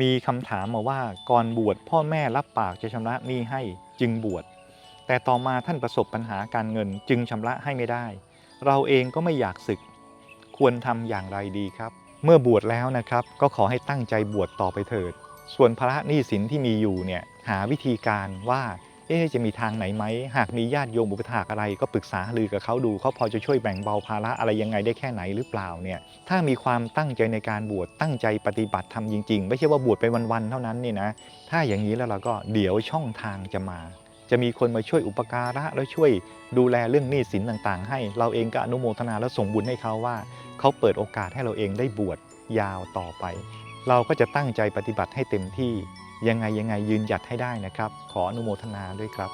มีคำถามมาว่าก่อนบวชพ่อแม่รับปากจะชำระหนี้ให้จึงบวช แต่ต่อมาท่านประสบปัญหาการเงินจึงชำระให้ไม่ได้ เราเองก็ไม่อยากศึก ควรทำอย่างไรดีครับ เมื่อบวชแล้วนะครับก็ขอให้ตั้งใจบวชต่อไปเถิด ส่วนภาระหนี้สินที่มีอยู่เนี่ยหาวิธีการว่า เอ๊จะมีทางไหนไหม หากมีญาติโยมอุปถากอะไรก็ปรึกษาหรือกับเขาดูเขาพอจะช่วยแบ่งเบาภาระอะไรยังไงได้แค่ไหนหรือเปล่าเนี่ยถ้ามีความตั้งใจในการบวชตั้งใจปฏิบัติทำจริง ๆ ไม่ใช่ว่าบวชไปวันๆเท่านั้นนี่นะถ้าอย่างนี้แล้วเราก็เดี๋ยวช่องทางจะมา จะมีคนมาช่วยอุปการะแล้วช่วยดูแลเรื่องหนี้สินต่างๆ ให้เราเองก็อนุโมทนาและส่งบุญให้เขาว่าเขาเปิดโอกาสให้เราเองได้บวชยาวต่อไป เราก็จะตั้งใจปฏิบัติให้เต็มที่ ยังไงยังไงยืนหยัดให้ได้นะครับ ขออนุโมทนาด้วยครับ